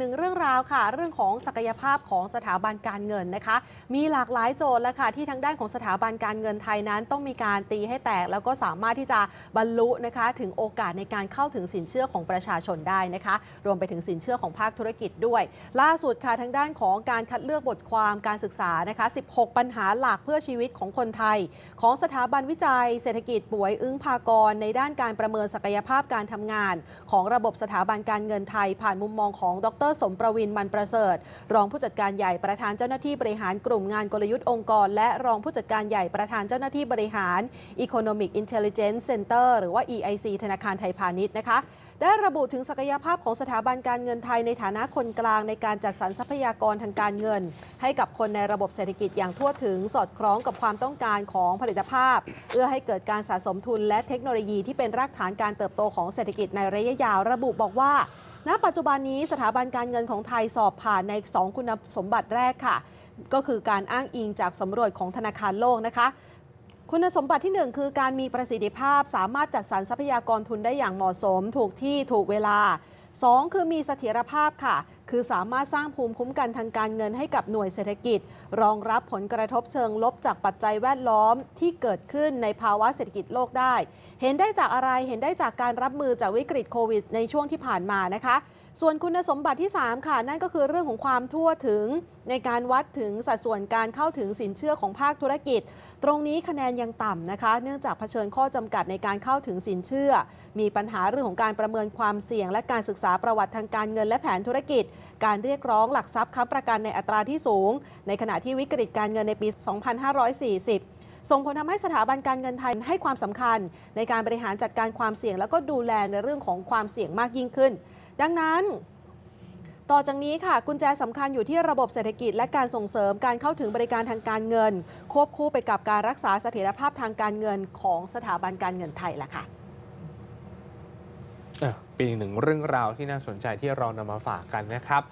หนึ่งเรื่องราวค่ะ เรื่องของศักยภาพของสถาบันการเงินนะคะ มีหลากหลายโจทย์แล้วค่ะที่ทางด้านของสถาบันการเงินไทยนั้น ต้องมีการตีให้แตก แล้วก็สามารถที่จะบรรลุนะคะถึงโอกาสในการเข้าถึงสินเชื่อของประชาชนได้นะคะ รวมไปถึงสินเชื่อของภาคธุรกิจด้วย ล่าสุดค่ะทางด้านของการคัดเลือกบทความการศึกษานะคะ 16 ปัญหาหลักเพื่อชีวิตของคนไทย ของสถาบันวิจัย เศรษฐกิจป่วยอึ้งพากร ในด้านการประเมินศักยภาพการทำงาน ของระบบสถาบันการเงินไทย ผ่านมุมมองของดรสมประวินมันประเสริฐ รองผู้จัดการใหญ่ประธานเจ้าหน้าที่บริหารกลุ่มงานกลยุทธ์องค์กร และรองผู้จัดการใหญ่ประธานเจ้าหน้าที่บริหาร Economic Intelligence Center หรือว่า EIC ธนาคารไทยพาณิชย์นะคะ ได้ระบุถึงศักยภาพของสถาบันการเงินไทยในฐานะคนกลางในการจัดสรรทรัพยากรทางการเงิน ให้กับคนในระบบเศรษฐกิจอย่างทั่วถึงสอดคล้องกับความต้องการของผลิตภาพ เอื้อให้เกิดการสะสมทุนและเทคโนโลยีที่เป็นรากฐานการเติบโตของเศรษฐกิจในระยะยาวระบุบอกว่าณ ปัจจุบันนี้สถาบันการเงินของไทยสอบผ่านใน 2 คุณสมบัติแรกค่ะ ก็คือการอ้างอิงจากสำรวจของธนาคารโลกนะคะคุณสมบัติที่ 1 คือการมีประสิทธิภาพสามารถจัดสรรทรัพยากรทุนได้อย่างเหมาะสม ถูกที่ถูกเวลา 2 คือมีเสถียรภาพค่ะ คือสามารถสร้างภูมิคุ้มกันทางการเงินให้กับหน่วยเศรษฐกิจ รองรับผลกระทบเชิงลบจากปัจจัยแวดล้อมที่เกิดขึ้นในภาวะเศรษฐกิจโลกได้ เห็นได้จากอะไรเห็นได้จากการรับมือจากวิกฤตโควิดในช่วงที่ผ่านมานะคะ ส่วนคุณสมบัติที่ 3 ค่ะ นั่นก็คือเรื่องของความทั่วถึง ในการวัดถึงสัดส่วนการเข้าถึงสินเชื่อของภาคธุรกิจ ตรงนี้คะแนนยังต่ำนะคะ เนื่องจากเผชิญข้อจำกัดในการเข้าถึงสินเชื่อ มีปัญหาเรื่องของการประเมินความเสี่ยง และการศึกษาประวัติทางการเงินและแผนธุรกิจ การเรียกร้องหลักทรัพย์ค้ำประกันในอัตราที่สูง ในขณะที่วิกฤตการเงินในปี 2540ส่งผลทำให้สถาบันการเงินไทยให้ความสำคัญ ในการบริหารจัดการความเสี่ยง แล้วก็ดูแลในเรื่องของความเสี่ยงมากยิ่งขึ้น ดังนั้น ต่อจากนี้ค่ะ กุญแจสำคัญอยู่ที่ระบบเศรษฐกิจและการส่งเสริมการเข้าถึงบริการทางการเงิน ควบคู่ไปกับการรักษาเสถียรภาพทางการเงินของสถาบันการเงินไทยล่ะค่ะเออเป็นอีกหนึ่งเรื่องราวที่น่าสนใจที่เรานำมาฝากกันนะครับ